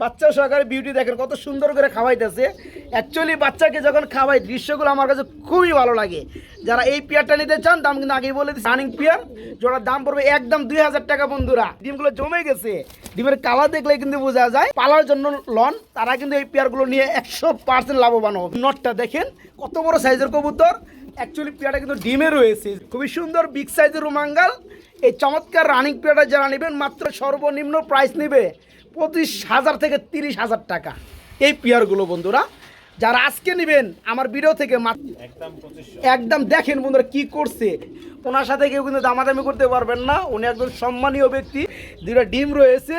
বাচ্চা সহকারে বিউটি দেখেন, কত সুন্দর করে খাওয়াইতেছে। অ্যাকচুয়ালি বাচ্চাকে যখন খাওয়াই, দৃশ্যগুলো আমার কাছে খুবই ভালো লাগে। যারা এই পেয়ারটা নিতে চান, দাম কিন্তু আগেই বলে দিচ্ছি রানিং পেয়ার, যেটার দাম পড়বে একদম দুই হাজার টাকা বন্ধুরা। ডিমগুলো জমে গেছে। ডিমের কালার দেখলে কিন্তু বোঝা যায়। পালার জন্য লন, তারা কিন্তু এই পেয়ারগুলো নিয়ে একশো পার্সেন্ট লাভবান হবে। নটটা দেখেন, কত বড় সাইজের কবুতর। অ্যাকচুয়ালি পেয়ারটা কিন্তু ডিমে রয়েছে। খুবই সুন্দর বিগ সাইজের রুমাঙ্গাল। এই চমৎকার রানিং পেয়ারটা যারা নেবেন, মাত্র সর্বনিম্ন প্রাইস নেবে। পঁচিশ হাজার থেকে তিরিশ হাজার টাকা। এই পেয়ারগুলো বন্ধুরা যারা আজকে নেবেন আমার ভিডিও থেকে একদম একদম দেখেন বন্ধুরা কি করছে। ওনার সাথে কেউ কিন্তু দামাদামি করতে পারবেন না। উনি একজন সম্মানীয় ব্যক্তি। দুটা ডিম রয়েছে।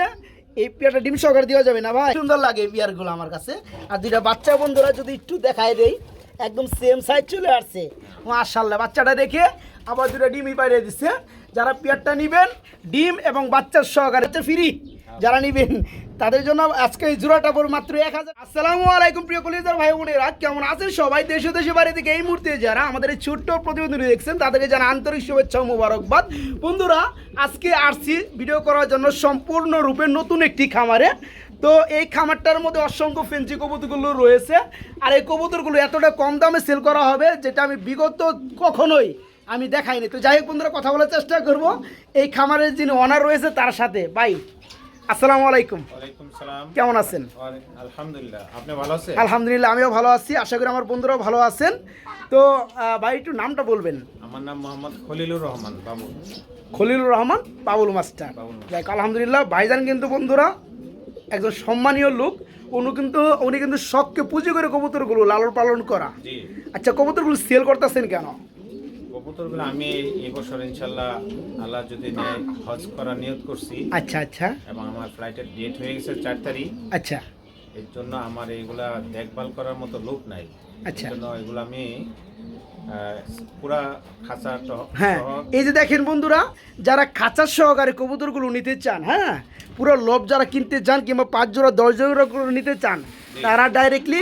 এই পেয়ারটা ডিম সহকারে দেওয়া যাবে না ভাই? সুন্দর লাগে এই পেয়ারগুলো আমার কাছে। আর দুইটা বাচ্চা বন্ধুরা যদি একটু দেখায় দেই একদম সেম সাইজ চলে আসছে। মাশাল্লাহ বাচ্চাটা দেখে আবার দুটা ডিমই বাইরে দিচ্ছে যারা পেয়ারটা নেবেন ডিম এবং বাচ্চার সহকারে ফ্রি যারা নিবেন, তাদের জন্য আজকে এই জোড়াটা পড়বে মাত্র এক হাজার। আসসালামু আলাইকুম প্রিয় কলিজার ভাই বোনেরা, কেমন আছেন সবাই? দেশে দেশে বাড়ি থেকে এই মুহূর্তে যারা আমাদের এই ছোট্ট প্রতিবেদন দেখছেন, তাদেরকে জানা আন্তরিক শুভেচ্ছা মুবারকবাদ। বন্ধুরা, আজকে আসছি ভিডিও করার জন্য সম্পূর্ণরূপে নতুন একটি খামারে। তো এই খামারটার মধ্যে অসংখ্য ফেন্সি কবুতরগুলো রয়েছে। আর এই কবুতরগুলো এতটা কম দামে সেল করা হবে, যেটা আমি বিগত কখনোই আমি দেখাইনি। তো যাই হোক বন্ধুরা, কথা বলার চেষ্টা করব। এই খামারের যিনি অনার রয়েছে, তার সাথে। ভাই আসসালামু আলাইকুম। কেমন আছেন? আলহামদুলিল্লাহ। আপনি ভালো আছেন? আলহামদুলিল্লাহ আমিও ভালো আছি। আশা করি আমার বন্ধুরাও ভালো আছেন। তো ভাই একটু নামটা বলবেন। আমার নাম মোহাম্মদ খলিলুর রহমান বাবু। খলিলুর রহমান বাবুল মাস্টার। বাবুল আলহামদুলিল্লাহ ভাইজান কিন্তু বন্ধুরা একজন সম্মানীয় লোক। উনি কিন্তু উনি কিন্তু শখকে পুজো করে কবুতরগুলো লালন পালন করা আচ্ছা কবুতরগুলো সেল করতেছেন কেন? কবুতরগুলো আমি এই বছর ইনশাল্লাহ আল্লাহ যদি নেয় হজ করার নিয়ত করছি। আচ্ছা আচ্ছা। এবং আমার ফ্লাইটের ডেট হয়ে গেছে চার তারিখ। আচ্ছা। এর জন্য আমার এইগুলা দেখভাল করার মতো লোক নাই। আচ্ছা। জন্য এগুলো আমি পুরা খাঁচা হ্যাঁ এই যে দেখেন বন্ধুরা যারা খাঁচার সহকারে কবুতরগুলো নিতে চান হ্যাঁ পুরো লোভ যারা কিনতে চান কিংবা পাঁচ জোড়া দশ জোড়া নিতে চান তারা ডাইরেক্টলি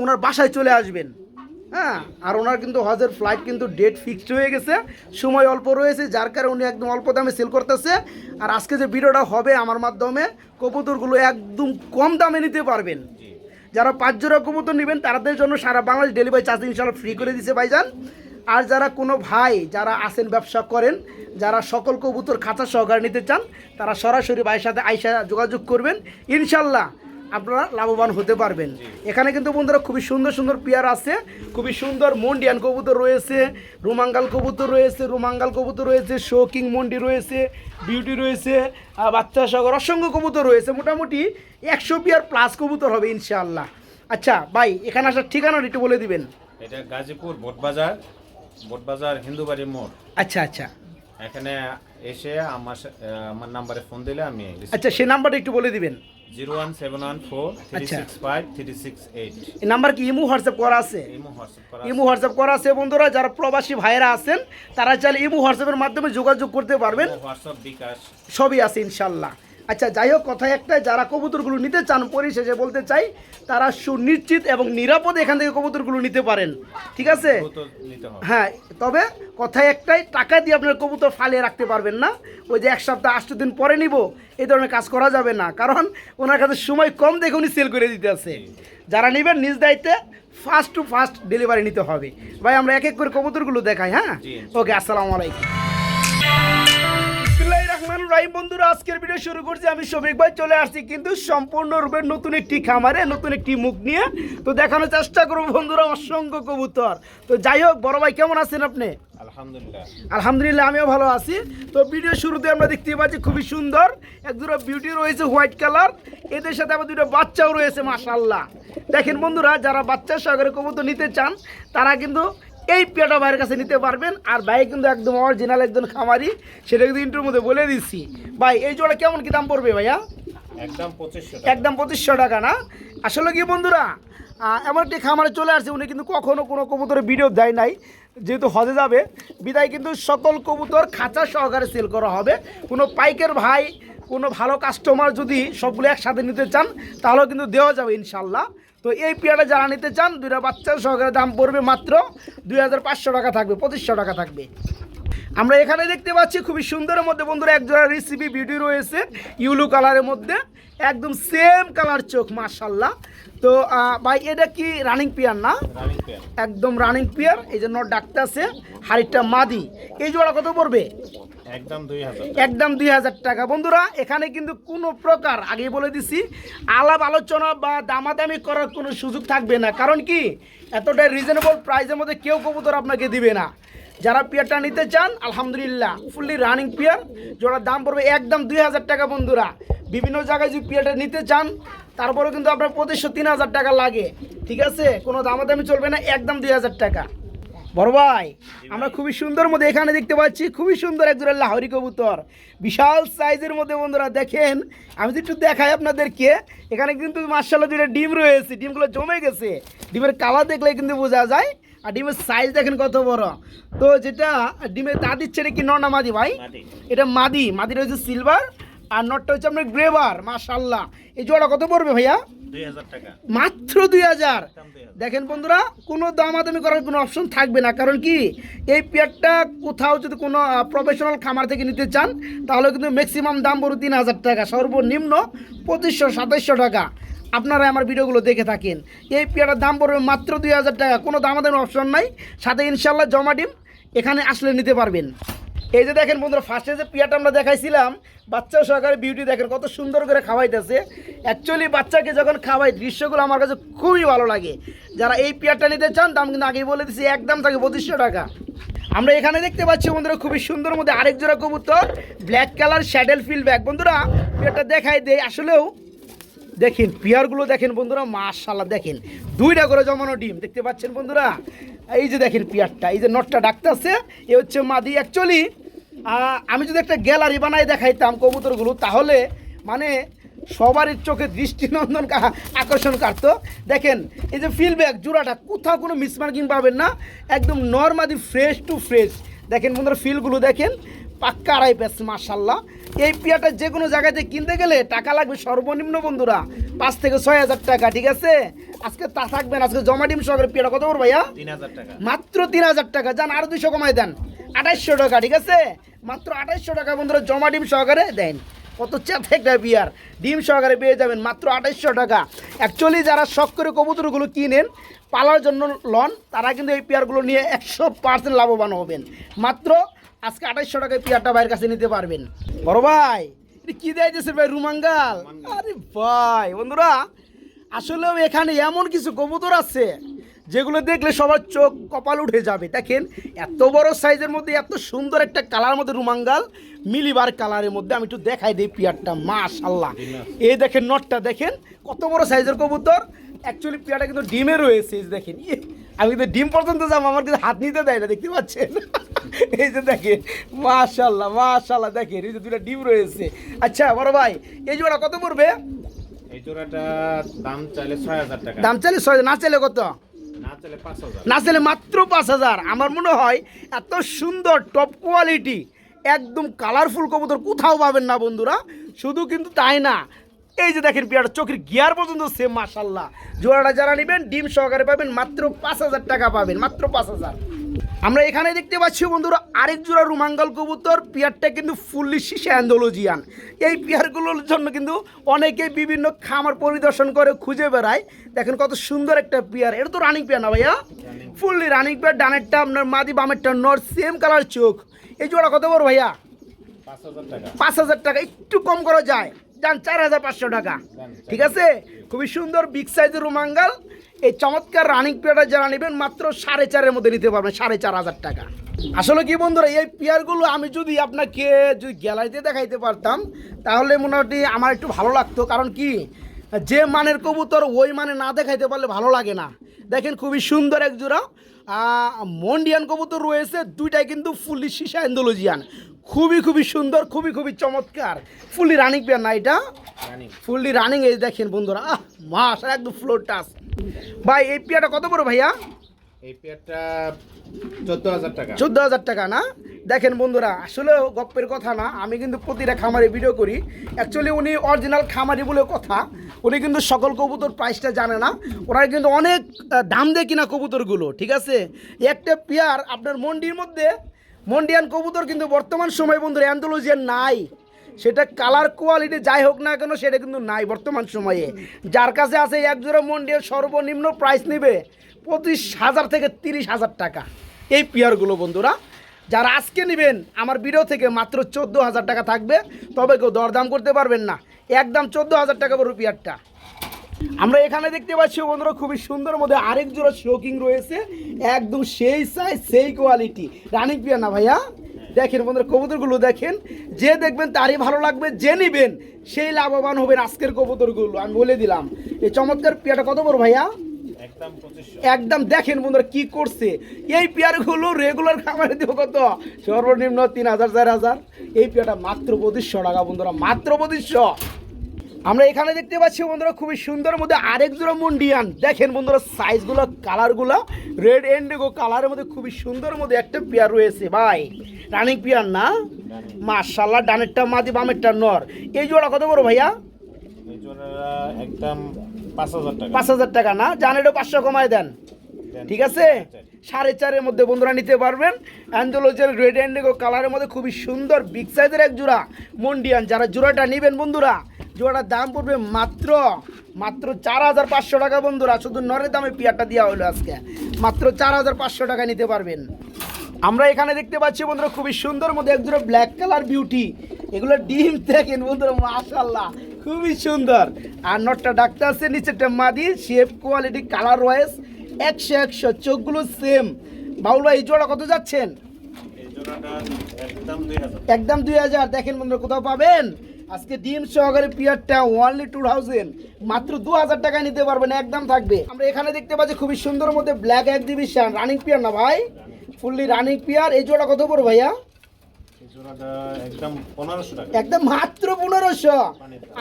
ওনার বাসায় চলে আসবেন। হ্যাঁ আর ওনার কিন্তু হজের ফ্লাইট কিন্তু ডেট ফিক্সড হয়ে গেছে। সময় অল্প রয়েছে যার কারণে উনি একদম অল্প দামে সেল করতেছে। আর আজকে যে ভিডিওটা হবে আমার মাধ্যমে কবুতরগুলো একদম কম দামে নিতে পারবেন। যারা পাঁচ জোড়া কবুতর নেবেন তাদের জন্য সারা বাংলাদেশ ডেলিভারি চার্জ ইনশাল্লাহ ফ্রি করে দিছে ভাইজান। আর যারা কোনো ভাই যারা আসেন ব্যবসা করেন যারা সকল কবুতর খাঁচা সহকারে নিতে চান তারা সরাসরি ভাইয়ের সাথে আইসা যোগাযোগ করবেন। ইনশাল্লাহ আপনারা লাভবান হতে পারবেন। এখানে কিন্তু বন্ধুরা খুবই সুন্দর সুন্দর পেয়ার আছে খুবই সুন্দর মন্ডিয়ান কবুতর রয়েছে রুমাঙ্গাল কবুতর রয়েছে রুমাঙ্গাল কবুতর রয়েছে শোকিং মন্ডি রয়েছে বিউটি রয়েছে বাচ্চা সাগর অসংখ্য কবুতর রয়েছে মোটামুটি একশো পেয়ার প্লাস কবুতর হবে ইনশাআল্লাহ। আচ্ছা ভাই এখানে আসার ঠিকানাটা একটু বলে দিবেন। এটা গাজীপুর বোটবাজার বোটবাজার হিন্দুবাড়ি মোড়। আচ্ছা আচ্ছা। এখানে এসে আমার আমার নাম্বারে ফোন দিলে আমি আচ্ছা সেই নাম্বারটা একটু বলে দিবেন। Zero one seven one four three. Six five three six eight. এই নাম্বার কি? ইমু হোয়াটসঅ্যাপ করা আছে? ইমু হোয়াটসঅ্যাপ করা ইমো হোয়াটসঅ্যাপ করা আছে বন্ধুরা যারা প্রবাসী ভাইয়েরা আছেন তারা চাইলে ইমো হোয়াটসঅ্যাপের মাধ্যমে যোগাযোগ করতে পারবেন। হোয়াটসঅ্যাপ বিকাশ। সবই আছে ইনশাল্লাহ। আচ্ছা যাই হোক কথা একটাই যারা কবুতরগুলো নিতে চান পরিশেষে বলতে চাই তারা সুনিশ্চিত এবং নিরাপদে এখান থেকে কবুতরগুলো নিতে পারেন। ঠিক আছে? হ্যাঁ তবে কথা একটাই টাকা দিয়ে আপনার কবুতর ফালিয়ে রাখতে পারবেন না। ওই যে এক সপ্তাহ আষ্ট দিন পরে নিব এই ধরনের কাজ করা যাবে না। কারণ ওনার কাছে সময় কম দেখে উনি সেল করে দিতে আছে। যারা নেবেন নিজ দায়িত্বে ফার্স্ট টু ফার্স্ট ডেলিভারি নিতে হবে। ভাই আমরা এক এক করে কবুতরগুলো দেখাই হ্যাঁ? ওকে আসসালামু আলাইকুম। বিসমিল্লাহির রহমানির রহিম বন্ধুরা আজকের ভিডিও শুরু করছি। আমি শফিক ভাই চলে আসছি কিন্তু সম্পূর্ণরূপে নতুন একটি খামারে নতুন একটি মুখ নিয়ে। তো দেখানোর চেষ্টা করব বন্ধুরা অসংখ্য কবুতর। তো যাই হোক বড় ভাই কেমন আছেন আপনি? আলহামদুলিল্লাহ। আলহামদুলিল্লাহ আমিও ভালো আছি। তো ভিডিও শুরুতে আমরা দেখতে পাচ্ছি খুবই সুন্দর। এক দুটো বিউটি রয়েছে হোয়াইট কালার এদের সাথে আবার দুটো বাচ্চাও রয়েছে মাশাল্লাহ দেখেন বন্ধুরা যারা বাচ্চার সহকারে কবুতর নিতে চান তারা কিন্তু এই পেটা ভাইয়ের কাছে নিতে পারবেন। আর ভাই কিন্তু একদম অরিজিনাল একজন খামারি। সেটা কিন্তু ইন্টার মধ্যে বলে দিচ্ছি। ভাই এই জোড়া কেমন কি দাম পড়বে ভাইয়া? একদম পঁচিশশো একদম পঁচিশশো টাকা না? আসলে কি বন্ধুরা এমন একটি খামারে চলে আসছে উনি কিন্তু কখনো কোনো কবুতরের ভিডিও দেয় নাই যেহেতু হজে যাবে। বিদায় কিন্তু সকল কবুতর খাঁচা সহকারে সেল করা হবে। কোনো পাইকের ভাই কোনো ভালো কাস্টমার যদি সবগুলো একসাথে নিতে চান তাহলেও কিন্তু দেওয়া যাবে ইনশাল্লাহ। তো এই পেয়ারটা যারা নিতে চান দুইটা বাচ্চার সহকারে দাম পড়বে মাত্র দুই হাজার পাঁচশো টাকা থাকবে পঁচিশশো টাকা থাকবে। আমরা এখানে দেখতে পাচ্ছি খুবই সুন্দরের মধ্যে বন্ধুরা একজোড়া রেসিপি বিউটি রয়েছে ইউলু কালারের মধ্যে একদম সেম কালার চোখ মার্শাল্লাহ তো ভাই এটা কি রানিং পিয়ার না? একদম রানিং পিয়ার এই জন্য ডাকতে আছে হাড়িটা মাদি। এই জোড়া কত পড়বে? একদম দুই হাজার টাকা। বন্ধুরা, এখানে কিন্তু কোনো প্রকার আগে বলে দিছি, আলাপ আলোচনা বা দামাদামি করার কোনো সুযোগ থাকবে না। কারণ কি? এতটাই রিজনেবল প্রাইসের মধ্যে কেউ কবুতর আপনাকে দিবে না। যারা পিয়ারটা নিতে চান, আলহামদুলিল্লাহ ফুললি রানিং পিয়ার জোড়ার দাম পড়বে একদম দুই হাজার টাকা বন্ধুরা। বিভিন্ন জায়গায় যদি পিয়ারটা নিতে চান, তারপরেও কিন্তু আপনার পঁচিশশো, তিন হাজার টাকা লাগে। ঠিক আছে? কোনো দামাদামি চলবে না, একদম দুই হাজার টাকা। বড় ভাই আমরা খুবই সুন্দর মধ্যে এখানে দেখতে পাচ্ছি খুবই সুন্দর একজোড়া লাহরি কবুতর। বিশাল সাইজের মধ্যে বন্ধুরা দেখেন আমি যদি একটু দেখাই আপনাদেরকে এখানে কিন্তু মার্শাল্লাহ দুটো ডিম রয়েছে ডিমগুলো জমে গেছে। ডিমের কালার দেখলে কিন্তু বোঝা যায় আর ডিমের সাইজ দেখেন কত বড়। তো যেটা ডিমের তা দিচ্ছে এটা কি নর না মাদি ভাই? এটা মাদি মাদি রয়েছে সিলভার আর নটটা হচ্ছে আপনার গ্রেভার মাশাল্লাহ এই জোড়া কত পড়বে ভাইয়া? দুই হাজার টাকা। মাত্র দুই হাজার। দুই হাজার দেখেন বন্ধুরা কোনো দামাদামি করার কোনো অপশন থাকবে না। কারণ কি এই পেয়ারটা কোথাও যদি কোনো প্রফেশনাল খামার থেকে নিতে চান তাহলে কিন্তু ম্যাক্সিমাম দাম পড়বে তিন হাজার টাকা। সর্বনিম্ন পঁচিশশো সাতাইশশো টাকা। আপনারা আমার ভিডিওগুলো দেখে থাকেন। এই পেয়ারটার দাম পড়বে মাত্র দুই হাজার টাকা। কোনো দামাদামি অপশন নাই। সাথে ইনশাল্লাহ জমা ডিম এখানে আসলে নিতে পারবেন। এই যে দেখেন বন্ধুরা ফার্স্টে যে পিয়াটা আমরা দেখাইছিলাম বাচ্চা সহকারে বিউটি দেখেন, কত সুন্দর করে খাওয়াইতেছে। অ্যাকচুয়ালি বাচ্চাকে যখন খাওয়াই, দৃশ্যগুলো আমার কাছে খুবই ভালো লাগে। যারা এই পিয়ারটা নিতে চান, দাম কিন্তু আগেই বলে দিচ্ছি একদম থাকে পঁচিশশো টাকা। আমরা এখানে দেখতে পাচ্ছি বন্ধুরা, খুবই সুন্দর মধ্যে আরেক জোড়া কবুতর ব্ল্যাক কালার শ্যাডেল ফিল ব্যাগ বন্ধুরা পিয়ারটা দেখাই দেয় আসলেও দেখেন, পিয়ারগুলো দেখেন বন্ধুরা মাশাল্লাহ দেখেন, দুইটা করে জমানো ডিম, দেখতে পাচ্ছেন বন্ধুরা? এই যে দেখেন পিয়ারটা, এই যে নটটা ডাকতেছে, এ হচ্ছে মাদি অ্যাকচুয়ালি আমি যদি একটা গ্যালারি বানাই দেখাইতাম কবুতরগুলো, তাহলে মানে সবারই চোখে দৃষ্টিনন্দন আকর্ষণ কাটত। দেখেন, এই যে ফিলব্যাক জোড়াটা, কোথাও কোনো মিসমার্কিং পাবেন না। একদম নর্মালি ফ্রেশ টু ফ্রেশ দেখেন বন্ধুরা ফিলগুলো দেখেন। পাক্কা আড়াই পেস মার্শাল্লাহ এই পিয়াটা যে কোনো জায়গাতে কিনতে গেলে টাকা লাগবে সর্বনিম্ন বন্ধুরা পাঁচ থেকে ছয় হাজার টাকা ঠিক আছে? আজকে তা থাকবেন আজকে জমা ডিম সহকারে পিয়াটা কত করব ভাইয়া? তিন হাজার টাকা। মাত্র তিন হাজার টাকা যান আরও দুশো কমাই দেন আঠাইশশো টাকা ঠিক আছে? মাত্র আঠাইশশো টাকা বন্ধুরা জমা ডিম সহকারে দেন। কত চাপ একটা বিয়ার ডিম সহকারে পেয়ে যাবেন মাত্র আঠাইশশো টাকা। অ্যাকচুয়ালি যারা শখ করে কবুতরগুলো কিনেন পালার জন্য লন তারা কিন্তু এই পেয়ারগুলো নিয়ে একশো পার্সেন্ট লাভবান হবেন। মাত্র আজকে আঠাইশশো টাকায় পেয়ারটা ভাইয়ের কাছে নিতে পারবেন। বড় ভাই। কি দেয় দিয়েছে ভাই রুমাঙ্গাল? আরে ভাই বন্ধুরা আসলেও এখানে এমন কিছু কবুতর আছে যেগুলো দেখলে সবার চোখ কপাল উঠে যাবে। দেখেন এত বড় সাইজের মধ্যে এত সুন্দর একটা কালার মধ্যে রুমাঙ্গাল মিলিবার কালারের মধ্যে আমি একটু দেখাই দিই পিয়ারটা মাশাল্লাহ এই দেখেন নটটা দেখেন কত বড় সাইজের কবুতর অ্যাকচুয়ালি পিয়ারটা কিন্তু ডিমে রয়েছে দেখেন। ইয়ে, আমি কিন্তু ডিম পর্যন্ত যাব আমার কিন্তু হাত নিতে দেয় না দেখতে পাচ্ছেন? এই যে দেখেন মাশাল্লাহ মাশাল্লাহ দেখেন এই যে দুটা ডিম রয়েছে। আচ্ছা বড় ভাই এই জোড়া কত পড়বে? এই জোড়াটা দাম চাইলে ছয় হাজার টাকা। দাম চাইলে ছয় না চাইলে কত? না চাইলে মাত্র পাঁচ হাজার। আমার মনে হয় এত সুন্দর টপ কোয়ালিটি একদম কালারফুল কবুতর কোথাও পাবেন না বন্ধুরা। শুধু কিন্তু তাই না এই যে দেখেন পিয়াটা চোখের গিয়ার পর্যন্ত সেম মাসাল্লাহ জোড়াটা যারা নেবেন ডিম সহকারে পাবেন মাত্র পাঁচ হাজার টাকা পাবেন মাত্র পাঁচ হাজার। আমরা এখানে দেখতে পাচ্ছি বন্ধুরা আরেক জোড়া রুমাঙ্গল কবুতর পিয়ারটা কিন্তু ফুললি শিশে অ্যান্ডোলজিয়ান এই পিয়ারগুলোর জন্য কিন্তু অনেকে বিভিন্ন খামার পরিদর্শন করে খুঁজে বেড়ায়। দেখেন কত সুন্দর একটা পিয়ার। এটা তো রানিং পিয়ার না ভাইয়া? ফুললি রানিং পিয়ার ডানেরটা আপনার মাদি বামেরটা নর সেম কালার চোখ। এই জোড়া কত বড় ভাইয়া? পাঁচ হাজার টাকা একটু কম করা যায়। যান চার হাজার পাঁচশো টাকা। ঠিক আছে? খুবই সুন্দর বিগ সাইজের রুমাঙ্গাল। এই চমৎকার রানিং পেয়ারটা যারা নেবেন মাত্র সাড়ে চারের মধ্যে নিতে পারবেন সাড়ে চার হাজার টাকা। আসলে কি বন্ধুরা এই পেয়ারগুলো আমি যদি আপনাকে যদি গ্যালারিতে দেখাইতে পারতাম তাহলে মোটামুটি আমার একটু ভালো লাগতো। কারণ কি? যে মানের কবুতর ওই মানে না দেখাইতে পারলে ভালো লাগে না। দেখেন খুবই সুন্দর এক জোড়া। মন্ডিয়ান কবুতর রয়েছে দুইটাই কিন্তু ফুললি সিসা এন্ডোলজিয়ান খুবই খুবই সুন্দর খুবই খুবই চমৎকার। ফুললি রানিং পেয়ার না এটা? ফুললি রানিং এই দেখেন বন্ধুরা। আহ মাস একদম ফ্লোর টাচ ভাই এই পেয়ারটা কত বড় ভাইয়া? এই পেয়ারটা চোদ্দ হাজার টাকা। চোদ্দ হাজার টাকা না? দেখেন বন্ধুরা আসলে গপ্পের কথা না আমি কিন্তু প্রতিটা খামারে ভিডিও করি। অ্যাকচুয়ালি উনি অরিজিনাল খামারি বলে কথা। উনি কিন্তু সকল কবুতর প্রাইসটা জানে না। ওরা কিন্তু অনেক দাম দেয় কিনা কবুতরগুলো ঠিক আছে? একটা পেয়ার আপনার মন্ডির মধ্যে মন্ডিয়ান কবুতর কিন্তু বর্তমান সময় বন্ধুরা অ্যান্থোলজিয়ান নাই। সেটা কালার কোয়ালিটি যাই হোক না কেন, সেটা কিন্তু নাই বর্তমান সময়ে। যার কাছে আছে এক জোড়া মন্ডিয়ার সর্বনিম্ন প্রাইস নেবে পঁচিশ হাজার থেকে তিরিশ হাজার টাকা। এই পেয়ারগুলো বন্ধুরা, যারা আজকে নেবেন, আমার ভিডিও থেকে মাত্র চোদ্দ হাজার টাকা থাকবে, তবে কেউ দরদাম করতে পারবেন না। একদম চোদ্দ হাজার টাকা পড়বে পেয়ারটা আমরা এখানে দেখতে পাচ্ছি বন্ধুরা খুবই সুন্দর মধ্যে আরেক জোড়া শোকিং রয়েছে। একদম সেই সাইজ সেই কোয়ালিটি রানিং পিয়া না ভাইয়া দেখেন বন্ধুরা কবুতরগুলো দেখেন। যে দেখবেন তারই ভালো লাগবে যে নিবেন সেই লাভবান হবেন আজকের কবুতরগুলো। আমি বলে দিলাম। এই চমৎকার পিয়াটা কত বড় ভাইয়া? একদম দেখেন বন্ধুরা কি করছে। এই পেয়ারগুলো রেগুলার খাবারে দিব কত? সর্বনিম্ন তিন হাজার চার হাজার। এই পেয়ারটা মাত্র পঁচিশশো টাকা বন্ধুরা মাত্র পঁচিশশো। আমরা এখানে দেখতে পাচ্ছি বন্ধুরা খুবই সুন্দর মধ্যে আরেক জোড়া মুন্ডিয়ান। দেখেন বন্ধুরা সাইজগুলো কালারগুলো রেড এন্ডিগো কালারের মধ্যে খুবই সুন্দর মধ্যে একটা পেয়ার রয়েছে ভাই। রানিং পেয়ার না? মার্শাল্লাহ ডানেরটা মাদি বামেরটা নর। এই জোড়া কত বড় ভাইয়া? একদম পাঁচ হাজার টাকা না? জানেরও পাঁচশো কমায় দেন। ঠিক আছে? সাড়ে চারের মধ্যে বন্ধুরা নিতে পারবেন। অ্যান্ডোলজের রেড অ্যান্ডিগো কালারের মধ্যে খুবই সুন্দর বিগ সাইজের এক জোড়া মন্ডিয়ান যারা জোড়াটা নেবেন বন্ধুরা জোড়াটার দাম পড়বে মাত্র মাত্র চার হাজার পাঁচশো টাকা বন্ধুরা। শুধু নরের দামে পিয়ারটা দেওয়া হলো আজকে। মাত্র চার হাজার পাঁচশো টাকা নিতে পারবেন। আমরা এখানে দেখতে পাচ্ছি বন্ধুরা খুবই সুন্দর মধ্যে এক একজোড়া ব্ল্যাক কালার বিউটি এগুলো ডিম দেখেন বন্ধুরা মাশাল্লাহ খুবই সুন্দর। আর নটটা ডাক্তার আছে নিচেরটা মাদি শেপ কোয়ালিটি কালার ওয়াইজ একশো একশো চোখগুলো সেম বাউল ভাই এই জোড়া কত যাচ্ছেন? একদম দুই হাজার। দেখেন বন্ধুরা কোথাও পাবেন? আজকে ডিম সহকারে পিয়ারটা ওয়ানলি টু থাউজেন্ড মাত্র দু হাজার টাকায় নিতে পারবেন একদম থাকবে। আমরা এখানে দেখতে পাচ্ছি খুবই সুন্দর মধ্যে ব্ল্যাক এক্সিবিশন রানিং পিয়ার না ভাই? ফুললি রানিং পিয়ার এই জোড়া কত পড়ো ভাইয়া? একদম মাত্র পনেরোশো।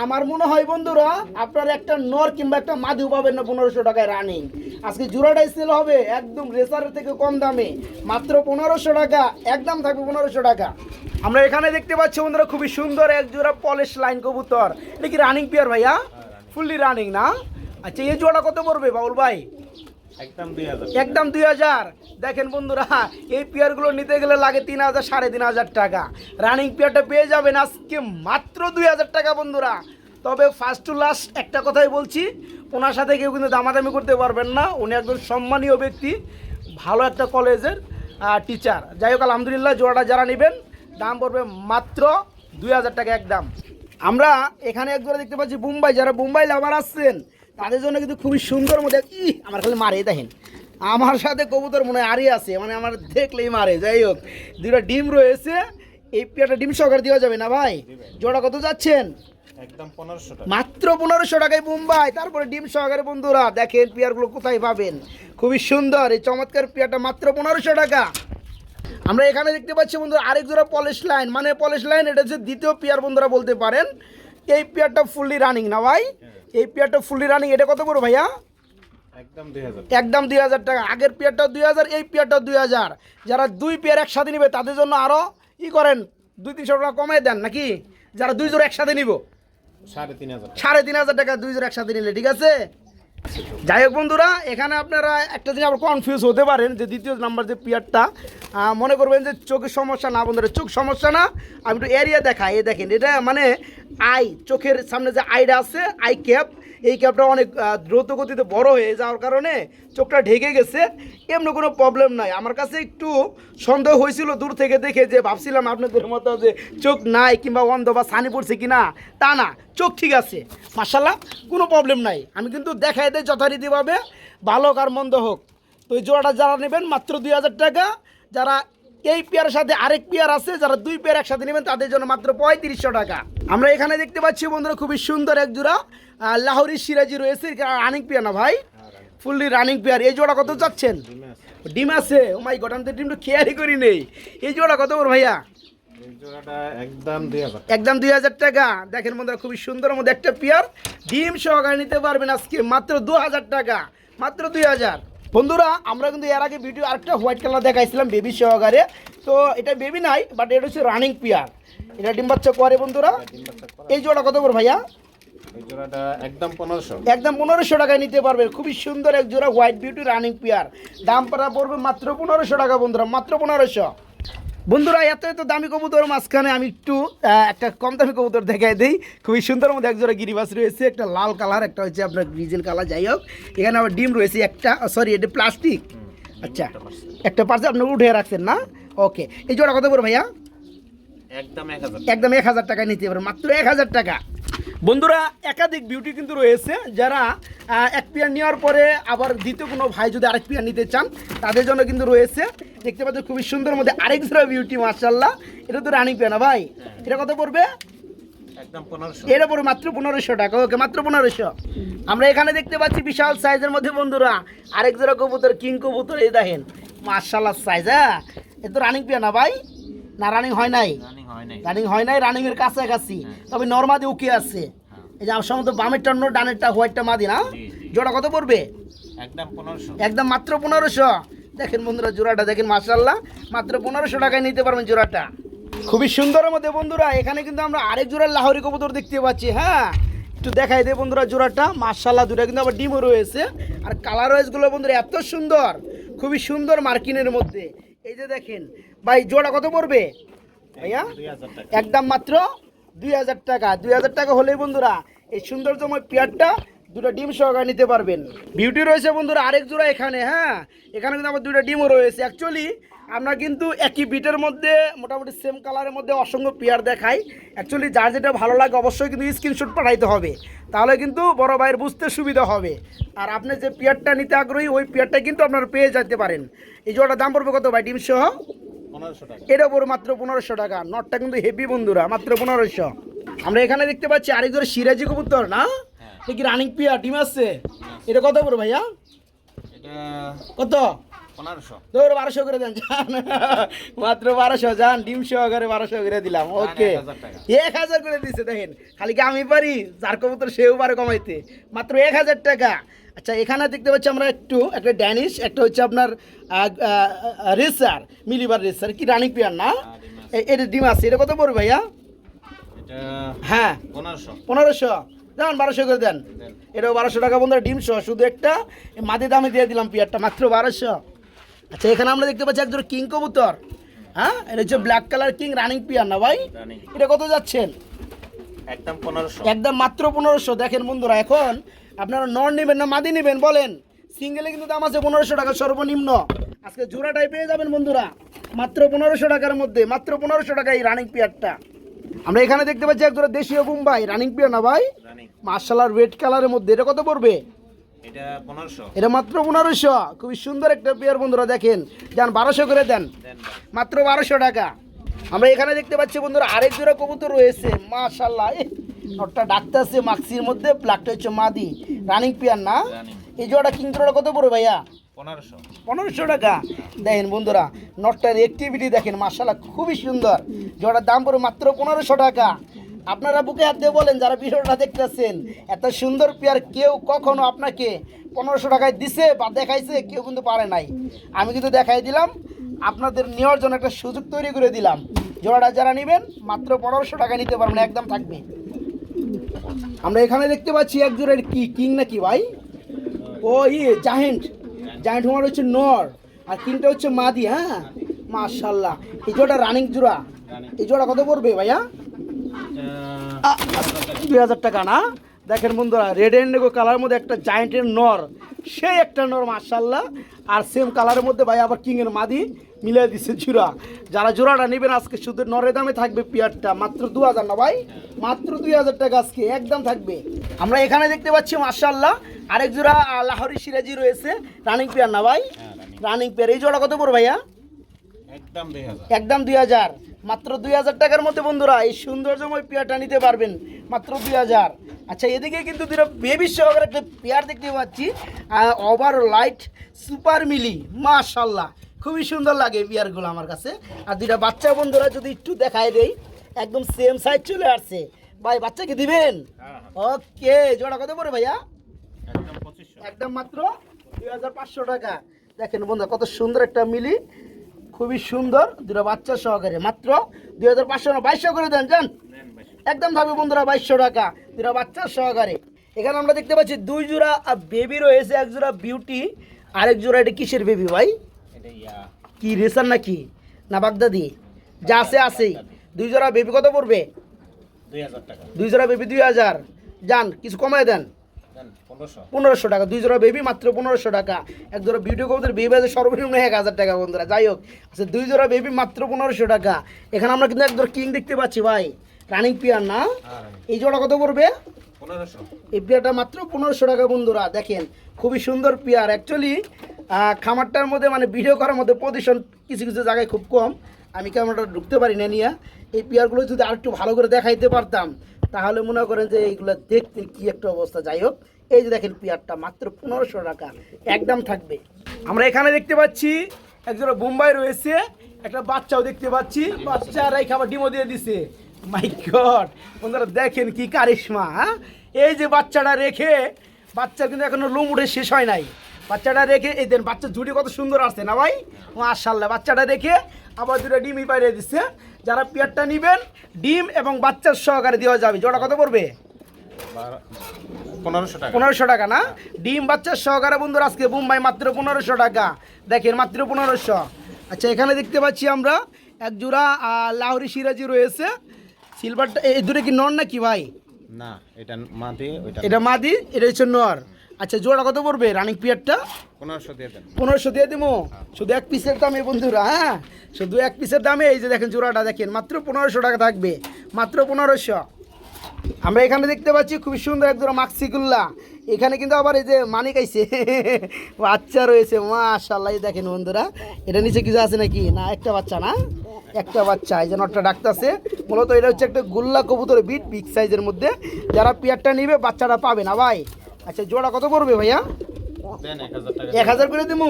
আমার মনে হয় বন্ধুরা আপনার একটা নর কিংবা একটা মাদিও পাবেন না পনেরোশো টাকায় রানিং আজকে জোড়াটাই সেল হবে একদম রেসারের থেকে কম দামে। মাত্র পনেরোশো টাকা একদম থাকবে পনেরোশো টাকা। আমরা এখানে দেখতে পাচ্ছি বন্ধুরা খুবই সুন্দর এক জোড়া পলিশ লাইন কবুতর। এটা কি রানিং পিয়ার ভাইয়া? ফুললি রানিং না? আচ্ছা এই জোড়া কত পড়বে বাউল ভাই? একদম দুই হাজার দেখেন বন্ধুরা, এই পেয়ারগুলো নিতে গেলে লাগে তিন হাজার, সাড়ে তিন হাজার টাকা। রানিং পেয়ারটা পেয়ে যাবেন আজকে মাত্র দুই হাজার টাকা বন্ধুরা। তবে ফার্স্ট টু লাস্ট একটা কথাই বলছি, ওনার সাথে কেউ কিন্তু দামাদামি করতে পারবেন না। উনি একজন সম্মানীয় ব্যক্তি, ভালো একটা কলেজের টিচার যাই হোক, আলহামদুলিল্লাহ, জোড়াটা যারা নেবেন, দাম পড়বে মাত্র দুই হাজার টাকা একদম। আমরা এখানে এক জোড়া দেখতে পাচ্ছি মুম্বাই যারা মুম্বাই লাভার আসছেন তাদের জন্য কিন্তু খুবই সুন্দর মধ্যে ই আমার খালি মারে দেখেন। আমার সাথে কবুতর মনে আরই আছে মানে আমার দেখলেই মারে যাই হোক। দুটা ডিম রয়েছে এই পেয়ারটা ডিম সহকারে দেওয়া যাবে না ভাই? জোড়া কত যাচ্ছেন? একদম পনেরোশো টাকা। মাত্র পনেরোশো টাকায় মুম্বাই তারপরে ডিম সহকারে বন্ধুরা দেখেন পেয়ারগুলো কোথায় পাবেন। খুবই সুন্দর এই চমৎকার পেয়ারটা মাত্র পনেরোশো টাকা। আমরা এখানে দেখতে পাচ্ছি বন্ধুরা আরেক জোড়া পলিশ লাইন মানে পলিশ লাইন এটা হচ্ছে দ্বিতীয় পেয়ার বন্ধুরা বলতে পারেন। এই পেয়ারটা ফুললি রানিং না ভাই? এই পেয়ারটা ফুললি রানিং এটা কত বড় ভাইয়া? একদম দুই হাজার টাকা। আগের পেয়ারটা দুই হাজার এই পেয়ারটা দুই হাজার। যারা দুই পেয়ার একসাথে নিবে তাদের জন্য আরও ই করেন দুই তিনশো টাকা কমাই দেন নাকি? যারা দুই জোর একসাথে নিব সাড়ে তিন হাজার সাড়ে তিন হাজার টাকা দুই জোর একসাথে নিলে ঠিক আছে? যাই হোক বন্ধুরা, এখানে আপনারা একটা জিনিস আবার কনফিউজ হতে পারেন, যে দ্বিতীয় নাম্বার যে পিয়ারটা মনে করবেন যে চোখের সমস্যা না বন্ধুরা, চোখ সমস্যা না, আমি একটু এরিয়া দেখা এ দেখেন, এটা মানে আই চোখের সামনে যে আইটা আছে আই ক্যাপ এই ক্যাপটা অনেক দ্রুত গতিতে বড় হয়ে যাওয়ার কারণে চোখটা ঢেকে গেছে। এমনি কোনো প্রবলেম নাই। আমার কাছে একটু সন্দেহ হয়েছিল দূর থেকে দেখে যে ভাবছিলাম আপনাদের মতো যে চোখ নাই কিংবা অন্ধ বা ছানি পড়ছে কি না তা না, চোখ ঠিক আছে। মার্শাল্লাহ কোনো প্রবলেম নাই। আমি কিন্তু দেখাই দেয় যথারীতিভাবে, ভালো হোক আর মন্দ হোক। তো এই জোড়াটা যারা নেবেন মাত্র দুই হাজার টাকা, যারা এই পেয়ারের সাথে আরেক পেয়ার আছে যারা দুই পেয়ার একসাথে নেবেন তাদের জন্য মাত্র পঁয়ত্রিশশো টাকা। আমরা এখানে দেখতে পাচ্ছি বন্ধুরা খুবই সুন্দর এক জোড়া লাহোরি সিরাজি রয়েছে রানিং পেয়ার না ভাই? ফুললি রানিং পেয়ার এই জোড়া কত চাচ্ছেন? ডিম আছে। ও মাই আমি তো ডিমটা খেয়ালই করি নেই। এই জোড়া কত বড় ভাইয়া? একদম দুই হাজার টাকা। দেখেন বন্ধুরা খুবই সুন্দর মধ্যে একটা পেয়ার ডিম সহকারে নিতে পারবেন আজকে মাত্র দু হাজার টাকা। মাত্র দুই হাজার। বন্ধুরা আমরা কিন্তু এর আগে ভিডিও আরেকটা হোয়াইট কালার দেখাইছিলাম বেবি সহকারে তো এটা বেবি নাই বাট এটা হচ্ছে রানিং পিয়ার এটা ডিম বাচ্চা করে বন্ধুরা। করা। এই জোড়া কত বড় ভাইয়া? একদম পনেরোশো। একদম পনেরোশো টাকায় নিতে পারবে। খুবই সুন্দর এক জোড়া হোয়াইট বিউটি রানিং পেয়ার দাম পড়া পড়বে মাত্র পনেরোশো টাকা বন্ধুরা মাত্র পনেরোশো। বন্ধুরা এত এত দামি কবুতর মাঝখানে আমি একটু একটা কম দামি কবুতর দেখাই দিই। খুবই সুন্দর মধ্যে একজোড়া গিরিবাস রয়েছে একটা লাল কালার একটা হচ্ছে আপনার গ্রিজেল কালার যাই হোক। এখানে আবার ডিম রয়েছে একটা সরি এটা প্লাস্টিক। আচ্ছা একটা পার্সে আপনি উঠে রাখছেন না? ওকে এই জোড়া কত করে ভাইয়া? একদম এক হাজার। একদম এক হাজার টাকা নিতে পারেন মাত্র এক হাজার টাকা। বন্ধুরা একাধিক বিউটি কিন্তু রয়েছে যারা এক পেয়ার নেওয়ার পরে আবার দ্বিতীয় কোনো ভাই যদি আরেক পেয়ার নিতে চান তাদের জন্য কিন্তু রয়েছে। দেখতে পাচ্ছেন খুবই সুন্দর মধ্যে আরেক জোড়া বিউটি মার্শাল্লাহ এটা তো রানিং পেয়ার না ভাই? এটা কত পড়বে? পনেরোশো। এটা মাত্র পনেরোশো টাকা। ওকে মাত্র পনেরোশো। আমরা এখানে দেখতে পাচ্ছি বিশাল সাইজের মধ্যে বন্ধুরা আরেক জোড়া কবুতর কিং কবুতর এই দেখেন। মার্শাল্লাহ সাইজ হ্যাঁ? এ তো রানিং পেয়ার না ভাই? না রানিং হয় নাই? রানিং হয় নাই। রানিং হয় এর কাছাকাছি। তবে নর্মাদি উকি আছে। এই যে আমার সম্ভবত বামেরটা অন্য ডানেরটা হোয়াইটটা মাদি না। জোড়া কত পড়বে? একদম পনেরোশো। একদম মাত্র পনেরোশো। দেখেন বন্ধুরা জোড়াটা দেখেন মার্শাল্লাহ মাত্র পনেরোশো টাকায় নিতে পারবেন জোড়াটা। খুবই সুন্দরের মধ্যে বন্ধুরা এখানে কিন্তু আমরা আরেক জোড়ার লাহরি কবুতর দেখতে পাচ্ছি হ্যাঁ? একটু দেখাই দে বন্ধুরা জোড়াটা। মার্শাল্লাহ দুটা কিন্তু আবার ডিমও রয়েছে। আর কালার ওয়াইজগুলো বন্ধুরা এত সুন্দর খুবই সুন্দর মার্কিনের মধ্যে। এই যে দেখেন ভাই জোড়া কত পড়বে? ভাইয়া? একদম মাত্র দুই হাজার টাকা। দুই হাজার টাকা হলেই বন্ধুরা এই সৌন্দর্যময় পেয়ারটা দুটো ডিম সহকারে নিতে পারবেন। বিউটি রয়েছে বন্ধুরা আরেক জোড়া এখানে হ্যাঁ? এখানে কিন্তু আমার দুটো ডিমও রয়েছে। অ্যাকচুয়ালি আমরা কিন্তু একই বিটের মধ্যে মোটামুটি সেম কালারের মধ্যে অসংখ্য পেয়ার দেখাই। অ্যাকচুয়ালি যার যেটা ভালো লাগে অবশ্যই কিন্তু স্ক্রিনশট পাঠাইতে হবে। তাহলে কিন্তু বড় ভাইয়ের বুঝতে সুবিধা হবে। আর আপনি যে পেয়ারটা নিতে আগ্রহী ওই পেয়ারটা কিন্তু আপনারা পেয়ে যেতে পারেন। এই জোড়াটার দাম পড়বে কত ভাই? ডিম সহ? এটা পড়ে মাত্র পনেরোশো টাকা। নটটা কিন্তু হেভি বন্ধুরা মাত্র পনেরোশো। আমরা এখানে দেখতে পাচ্ছি আরেক ধরে সিরাজি কবুতর না? কি রানিং পিয়া ডিম আছে? এটা কত পড়ে ভাইয়া? কত? পনেরোশো। বারোশো করে দেন যান। মাত্র বারোশো যান। ডিম সহকারে বারোশো করে দিলাম ওকে। এক হাজার করে দিচ্ছে দেখেন। খালি কি আমি পারি? যার কবুতর সেও পারে কমাইতে। মাত্র এক হাজার টাকা। আচ্ছা এখানে দেখতে পাচ্ছি আমরা একটু একটা ড্যানিশ একটা হচ্ছে আপনার রেসার মিলিবার রেসার কি রানিং পিয়ার না? এটা ডিম আছে এটা কত পড়বে ভাইয়া? হ্যাঁ। পনেরোশো। পনেরোশো। যান বারোশো করে দেন। এটাও বারোশো টাকা বন্ধুরা ডিম সহ শুধু একটা মাদি দামে দিয়ে দিলাম পিয়ারটা মাত্র বারোশো। আচ্ছা এখানে আমরা দেখতে পাচ্ছি একজন কিং কবুতর। হ্যাঁ এটা হচ্ছে black colour king running pair না ভাই? এটা কত যাচ্ছেন? একদম পনেরোশো। একদম মাত্র পনেরোশো। দেখেন বন্ধুরা এখন আপনারা নন নেবেন না মাদি নেবেন বলেন। সিঙ্গেলে কিন্তু দাম আছে পনেরোশো টাকা সর্বনিম্ন। আজকে জোড়াটাই পেয়ে যাবেন বন্ধুরা। মাত্র পনেরোশো টাকার মধ্যে মাত্র পনেরোশো টাকা এই রানিং পিয়ারটা আমরা এখানে দেখতে পাচ্ছি এক জোড়া দেশীয় বোম্বাই রানিং পিয়ার না ভাই? রানিং মার্শাল রেড কালারের মধ্যে। এটা কত পড়বে? এটা মাত্র পনেরোশো। খুবই সুন্দর একটা পেয়ার বন্ধুরা দেখেন। যান বারোশো করে দেন। দেন মাত্র বারোশো টাকা। আমরা এখানে দেখতে পাচ্ছি বন্ধুরা আরেক জোড়া কবুতর রয়েছে। মাশাল্লাহ নটটা ডাকতেছে মাক্সির মধ্যে ব্ল্যাকটা হচ্ছে মাদি। রানিং পিয়ার না? এই জোড়াটা কিং জোড়া কত পড়বে ভাইয়া? পনেরোশো। পনেরোশো টাকা। দেখেন বন্ধুরা নটটার অ্যাক্টিভিটি দেখেন মার্শাল্লাহ খুবই সুন্দর। জোড়ার দাম পড়বে মাত্র পনেরোশো টাকা। আপনারা বুকে হাত দিয়ে বলেন যারা ভিডিওটা দেখতেছেন এত সুন্দর পেয়ার কেউ কখনো আপনাকে পনেরোশো টাকায় দিছে বা দেখাইছে কেউ কিন্তু পারে নাই। আমি কিন্তু দেখাই দিলাম আপনাদের নেওয়ার জন্য একটা সুযোগ তৈরি করে দিলাম। জোড়াটা যারা নেবেন মাত্র পনেরোশো টাকা নিতে পারবেন একদম থাকবে। আমরা এখানে দেখতে পাচ্ছি এক কি, কিং নাকি ভাই? ও ই জাহেন্ট জাহেন্ট হোমার হচ্ছে নর, আর কিংটা হচ্ছে মাদি হ্যাঁ? মাশাল্লাহ এই জোড়া রানিং জোড়া। এই জোড়া কত পড়বে ভাইয়া? দুই হাজার টাকা না? দেখেন বন্ধুরা রেড অ্যান্ড কালার মধ্যে একটা জায়েন্টের নর। সেই একটা নর মার্শাল্লাহ আর সেম কালারের মধ্যে ভাই আবার কিংয়ের মাদি মিলিয়ে দিচ্ছে জোড়া। যারা জোড়াটা নেবেন আজকে শুধু নরের দামে থাকবে পিয়ারটা মাত্র দু হাজার না ভাই মাত্র দুই হাজার টাকা আজকে একদম থাকবে। আমরা এখানে দেখতে পাচ্ছি মাশাল্লাহ আরেক জোড়া লাহরি সিরাজি রয়েছে। রানিং পেয়ার না ভাই? হ্যাঁ রানিং রানিং পেয়ার এই জোড়া কত পড়বে ভাইয়া? একদম একদম দুই হাজার। মাত্র দুই হাজার টাকার মধ্যে বন্ধুরা এই সৌন্দর্যময় পেয়ারটা নিতে পারবেন মাত্র দুই হাজার। আচ্ছা এদিকে কিন্তু দুটো বেবি সহকারে একটা পেয়ার দেখতে পাচ্ছি ওভার লাইট সুপার মিলি মাশাল্লাহ খুবই সুন্দর লাগে পেয়ারগুলো আমার কাছে। আর দুইটা বাচ্চা বন্ধুরা যদি একটু দেখায় দেই একদম সেম সাইজ চলে আসছে। ভাই বাচ্চাকে দিবেন? হ্যাঁ হ্যাঁ। ওকে জোড়া কত পড়ে ভাইয়া? একদম মাত্র দুই হাজার পাঁচশো টাকা। দেখেন বন্ধু কত সুন্দর একটা মিলি খুবই সুন্দর। দুটো বাচ্চা সহকারে। মাত্র দুই হাজার পাঁচশো বাইশশো করে দেন যান একদম থাকবে বন্ধুরা বাইশশো টাকা। দুটো বাচ্চা সহকারে। এখানে আমরা দেখতে পাচ্ছি দুই জোড়া বেবি রয়েছে এক জোড়া বিউটি আরেক জোড়া এটা কিসের বেবি ভাই? কি রেসার নাকি? না বাগদাদি? যা আছে আছেই। দুই জোড়া বেবি কত পড়বে? দুই হাজার টাকা। দুই জোড়া বেবি দুই হাজার। যান কিছু কমায় দেন। পনেরোশো? টাকা দুই জোড়া বেবি মাত্র পনেরোশো টাকা। এক জোড়া ভিডিও কবুতর বেবি আছে সর্বনিম্ন এক হাজার টাকা বন্ধুরা। যাই হোক আচ্ছা দুই জোড়া বেবি মাত্র পনেরোশো টাকা। এখানে আমরা কিন্তু এক জোড়া কিং দেখতে পাচ্ছি ভাই। রানিং পিয়ার না? এই জোড়া কত পড়বে? এই পেয়ারটা মাত্র পনেরোশো টাকা বন্ধুরা দেখেন। খুবই সুন্দর পেয়ার অ্যাকচুয়ালি খামারটার মধ্যে মানে ভিডিও করার মধ্যে পজিশন কিছু কিছু জায়গায় খুব কম। আমি ক্যামেরাটা ঢুকতে পারি না নিয়ে। এই পেয়ারগুলো যদি আরেকটু ভালো করে দেখাইতে পারতাম তাহলে মনে করেন যে এইগুলো দেখতে কি একটা অবস্থা। যাই হোক, এই যে দেখেন পেয়ারটা মাত্র পনেরোশো টাকা, একদম থাকবে। আমরা এখানে দেখতে পাচ্ছি একজোড়া বোম্বাই রয়েছে, একটা বাচ্চাও দেখতে পাচ্ছি। বাচ্চারা এই খাবার ডিমো দিয়ে দিছে। মাই গড বন্ধুরা দেখেন কি কারিশমা হ্যাঁ? এই যে বাচ্চাটা রেখে, বাচ্চার কিন্তু এখনও লোম উঠে শেষ হয় নাই। বাচ্চাটা রেখে, এই দেন, বাচ্চার ঝুড়ি কত সুন্দর আসছে না ভাই? মাশাল্লাহ বাচ্চাটা রেখে আবার দুটো ডিমই বাইরে দিচ্ছে যারা পেয়ারটা নেবেন ডিম এবং বাচ্চার সহকারে দেওয়া যাবে। জোড়া কত পড়বে? পনেরোশো টাকা। না? ডিম বাচ্চার সহকারে বন্ধুরা আজকে মুম্বাই মাত্র পনেরোশো টাকা। দেখেন মাত্র পনেরোশো। আচ্ছা এখানে দেখতে পাচ্ছি আমরা এক জোড়া লাহোরি সিরাজি রয়েছে। সিলভারটা এই দূরে কি নর নাকি ভাই? না এটা ওইটা এটা মাদি এটা হচ্ছে নর। আচ্ছা জোড়া কত পড়বে রানিং পিয়ারটা? পনেরোশো দিয়ে দেন। পনেরোশো দিয়ে দেবো শুধু এক পিসের দামে বন্ধুরা হ্যাঁ? শুধু এক পিসের দামে এই যে দেখেন জোড়াটা দেখেন মাত্র পনেরোশো টাকা থাকবে মাত্র পনেরোশো। আমরা এখানে দেখতে পাচ্ছি খুবই সুন্দর এক জোড়া মাক্সিকুল্লা এখানে কিন্তু আবার এই যে মানিক আইছে বাচ্চা রয়েছে মাশাল্লাহ দেখেন বন্ধুরা। এটা নিচে কিছু আছে নাকি? না একটা বাচ্চা না? একটা বাচ্চা এই যে নটটা ডাকতেছে। মূলত এটা হচ্ছে একটা গুল্লা কবুতর বিট বিগ সাইজের মধ্যে। যারা পেয়ারটা নিবে বাচ্চাটা পাবে না ভাই। আচ্ছা জোড়া কত পড়বে ভাইয়া? এক হাজার করে দেবো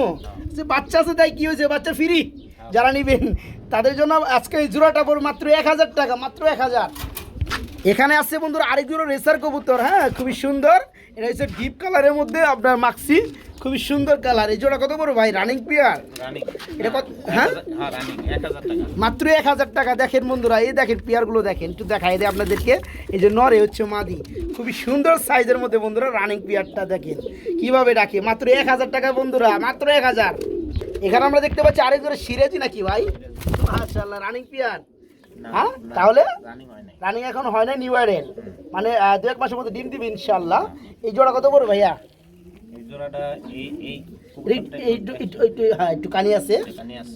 যে বাচ্চা আছে তাই কি হয়েছে? বাচ্চা ফ্রি যারা নিবেন তাদের জন্য আজকে এই জোড়াটা পড়বে মাত্র এক হাজার টাকা মাত্র এক হাজার। এখানে আসছে বন্ধুরা আরেক জোড়া রেসার কবুতর হ্যাঁ? খুবই সুন্দর। এটা হচ্ছে ডিপ কালারের মধ্যে আপনার মাক্সি খুবই সুন্দর কালার এই জোড়া কত বড় ভাই? রানিং পিয়ার এটা কত হ্যাঁ? হ্যাঁ মাত্র এক হাজার টাকা। দেখেন বন্ধুরা এই দেখেন পেয়ারগুলো দেখেন। একটু দেখাই দেয় আপনাদেরকে। এই যে নরে হচ্ছে মাদি। খুবই সুন্দর সাইজের মধ্যে বন্ধুরা রানিং পেয়ারটা দেখেন। কীভাবে ডাকে মাত্র এক হাজার টাকা বন্ধুরা মাত্র এক হাজার। এখানে আমরা দেখতে পাচ্ছি আরেক ধরে সিরেজি নাকি ভাই? মাশাল্লাহ রানিং পেয়ার হ্যাঁ? তাহলে রানিং এখন হয় না নিউ ইয়ারের মানে দু এক মাসের মধ্যে ডিম দিবি ইনশাল্লাহ এই জোড়া কত বড় ভাইয়া? একটু- কানি আছে।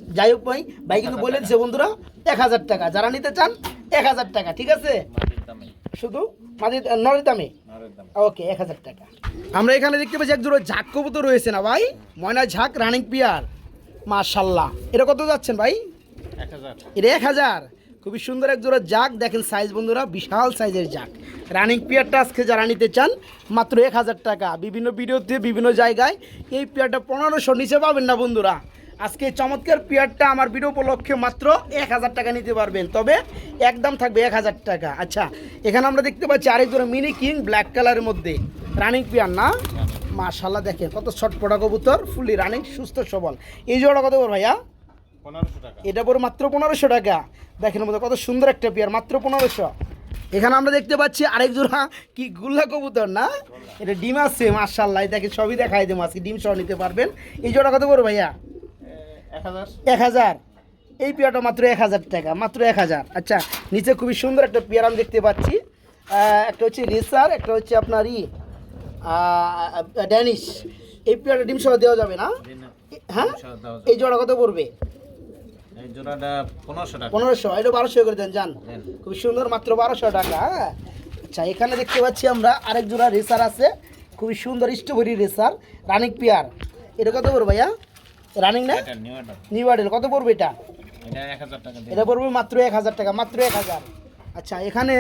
যাই হোক ভাই ভাই কিন্তু বলে দিচ্ছে বন্ধুরা এক হাজার টাকা। যারা নিতে চান এক হাজার টাকা ঠিক আছে? শুধু মাদি নরের দামে? ওকে এক হাজার টাকা। আমরা এখানে দেখতে পাচ্ছি এক জোড়া ঝাঁক কবুতর রয়েছে না ভাই? ময়না ঝাঁক রানিং পিয়ার মাশাল্লাহ এটা কত যাচ্ছেন ভাই? এটা এক হাজার। খুবই সুন্দর এক জোড়া জাক দেখেন সাইজ বন্ধুরা, বিশাল সাইজের জাক রানিং পিয়ারটা আজকে যারা নিতে চান, মাত্র এক হাজার টাকা। বিভিন্ন ভিডিওতে, বিভিন্ন জায়গায় এই পেয়ারটা পনেরোশো নিচে পাবেন না বন্ধুরা। আজকে চমৎকার পেয়ারটা আমার ভিডিও উপলক্ষে মাত্র এক হাজার টাকা নিতে পারবেন। তবে একদম থাকবে এক হাজার টাকা। আচ্ছা এখানে আমরা দেখতে পাচ্ছি আরেক জোড়া মিনি কিং ব্ল্যাক কালারের মধ্যে। রানিং পেয়ার না? মাশাল্লাহ দেখেন কত ছটপটা কবুতর ফুলি রানিং সুস্থ সবল। এই জোড়া কত ভাইয়া? এটা পড়ে মাত্র পনেরোশো টাকা। দেখেন মতো কত সুন্দর একটা পেয়ার মাত্র পনেরোশো। এখানে আমরা দেখতে পাচ্ছি আরেক জোড়া কি গুল্লা কবুতর না? এটা ডিম আছে মার্শাল্লাহ দেখেন সবই দেখাই দেবো আজকে ডিম সহ নিতে পারবেন। এই জোড়া কত বড় ভাইয়া? এক হাজার। এই পেয়ারটা মাত্র এক হাজার টাকা মাত্র এক হাজার। আচ্ছা নিচে খুবই সুন্দর একটা পেয়ার আমি দেখতে পাচ্ছি। একটা হচ্ছে রেসার একটা হচ্ছে আপনার ই ড্যানিশ। এই পেয়ারটা ডিম সহ দেওয়া যাবে না? হ্যাঁ। এই জোড়া কত পড়বে? পনেরোশো এটা বারোশো করে দেন যান। খুব সুন্দর মাত্র বারোশো টাকা হ্যাঁ? আচ্ছা এখানে দেখতে পাচ্ছি আমরা আরেক জোড়া রেসার আছে। খুবই সুন্দর স্ট্রবেরি রেসার পিয়ার। এটা কত পড়বে ভাইয়া? রানিং না? নিউ কত পড়বে এটা? এটা পড়বে মাত্র এক হাজার টাকা মাত্র এক হাজার। আচ্ছা এখানে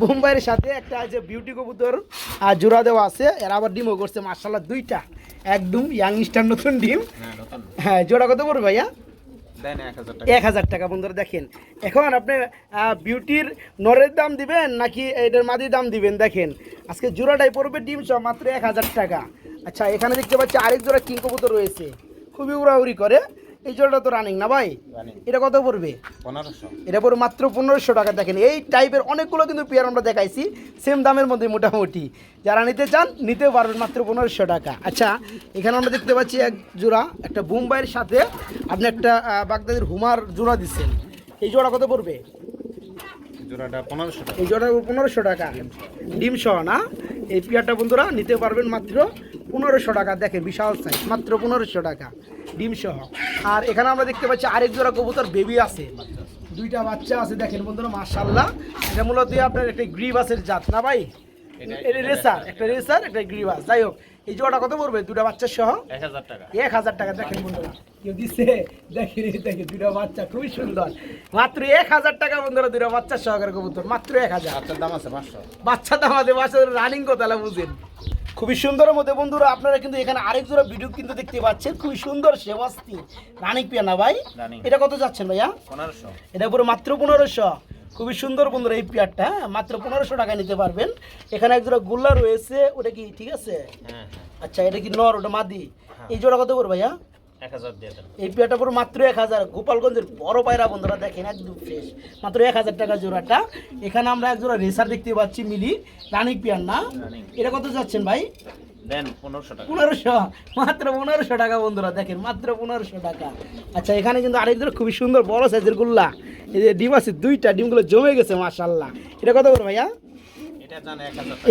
বোম্বাইয়ের সাথে একটা আছে বিউটি কবুতর আর জোড়া দেওয়া আছে। এরা আবার ডিমও করছে মার্শাল্লাহ দুইটা। একদম ইয়াং স্টার নতুন ডিম। হ্যাঁ হ্যাঁ জোড়া কত পড়বে ভাইয়া? এক হাজার টাকা। বন্ধুরা, দেখেন। এখন আপনি বিউটির নরের দাম দিবেন নাকি এটার মাদির দাম দিবেন? দেখেন, আজকে জোড়াটাই পড়বে ডিম সব মাত্র এক হাজার টাকা। আচ্ছা এখানে দেখতে পাচ্ছি আরেক জোড়া কিং রয়েছে। খুবই উড়াউড়ি করে। এই জোড়াটা তো রানিং না ভাই? এটা কত পড়বে? এটা পড়বে মাত্র পনেরোশো টাকা। দেখেন এই টাইপের অনেকগুলো কিন্তু পেয়ার আমরা দেখাইছি। সেম দামের মধ্যে মোটামুটি। যারা নিতে চান নিতে পারবেন মাত্র পনেরোশো টাকা। আচ্ছা এখানে আমরা দেখতে পাচ্ছি এক জোড়া একটা বোম্বাইয়ের সাথে আপনি একটা বাগদাদের হুমার জোড়া দিচ্ছেন। এই জোড়া কত পড়বে? জোড়াটা পনেরোশো টাকা। এই জোড়া পনেরোশো টাকা। ডিম সহ না? এই পেয়ারটা বন্ধুরা নিতে পারবেন মাত্র পনেরোশো টাকা। দেখে বিশাল সাইজ মাত্র পনেরোশো টাকা ডিম সহ। আর এখানে আমরা দেখতে পাচ্ছি আরেক জোড়া কবুতর বেবি আছে। দুইটা বাচ্চা আছে দেখেন বন্ধুরা মার্শাল্লাহ এটা মূলত আপনার একটা গ্রিবাসের জাত না ভাই? রেসার একটা রেসার একটা গ্রিবাস যাই হোক এই জোড়াটা কত পড়বে? দুটা বাচ্চা সহ? এক হাজার টাকা। এক হাজার টাকা দেখেন বন্ধুরা। কেউ দিচ্ছে দেখেন দেখেন দুটা বাচ্চা খুবই সুন্দর। মাত্র এক হাজার টাকা বন্ধুরা দুটা বাচ্চা সহকারে কবুতর মাত্র এক হাজার। বাচ্চার দাম আছে পাঁচশো। বাচ্চা দামাতে বাচ্চা রানিং কথা বুঝেন। খুবই সুন্দরের মধ্যে বন্ধুরা আপনারা কিন্তু এখানে আরেক জোড়া ভিডিও কিন্তু দেখতে পাচ্ছেন। খুবই সুন্দর সেবাস্তি। রানিং পিয়ানা ভাই? এটা কত যাচ্ছেন ভাইয়া? পনেরোশো। এটা পুরো মাত্র পনেরোশো। খুবই সুন্দর বন্ধুরা এই পেয়ারটা। হ্যাঁ? মাত্র পনেরোশো টাকা নিতে পারবেন। এখানে এক জোড়া গুল্লা রয়েছে ওটা কি ঠিক আছে? হ্যাঁ আচ্ছা এটা কি নর ওটা মাদি? এই জোড়া কত করে ভাইয়া? এই পেয়ারটা পুরো মাত্র এক হাজার। গোপালগঞ্জের বড় পায়রা বন্ধুরা দেখেন একদম ফ্রেশ মাত্র এক হাজার টাকা জোড়াটা। এখানে আমরা এক জোড়া রেসার দেখতে পাচ্ছি মিলি। রানিক পেয়ার না? এটা কত যাচ্ছেন ভাই? দেন পনেরোশো টাকা। পনেরোশো? মাত্র পনেরোশো টাকা বন্ধুরা দেখেন মাত্র পনেরোশো টাকা। আচ্ছা এখানে কিন্তু আরেক জোড়া খুবই সুন্দর বড় সাইজের গুল্লা। এই যে ডিম আছে দুইটা ডিমগুলো জমে গেছে মাশাল্লাহ এটা কত করে ভাইয়া?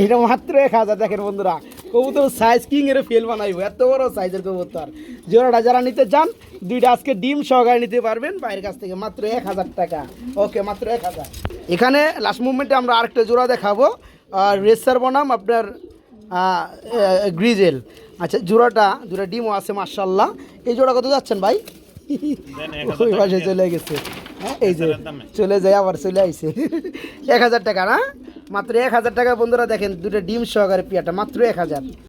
এটা মাত্র এক হাজার দেখেন বন্ধুরা। কবুতর সাইজ কিং এর ফেল বানাইবো এত বড় সাইজের কবুতর। জোড়াটা যারা নিতে চান দুইটা আজকে ডিম সহকারে নিতে পারবেন। বাইরের কাছ থেকে মাত্র এক হাজার টাকা। ওকে মাত্র এক হাজার। এখানে লাস্ট মুভমেন্টে আমরা আরেকটা জোড়া দেখাবো। আর রেসার বনাম আপনার গ্রিজেল। আচ্ছা জোড়াটা জোড়া ডিমও আছে মার্শাল্লাহ এই জোড়া কত যাচ্ছেন ভাই? ওই পাশে চলে গেছে। হ্যাঁ এই যে চলে যায় আবার চলে আইছে। এক হাজার টাকা না? মাত্র এক হাজার টাকা বন্ধুরা দেখেন দুটো ডিম সহকারে পিয়াটা মাত্র এক হাজার।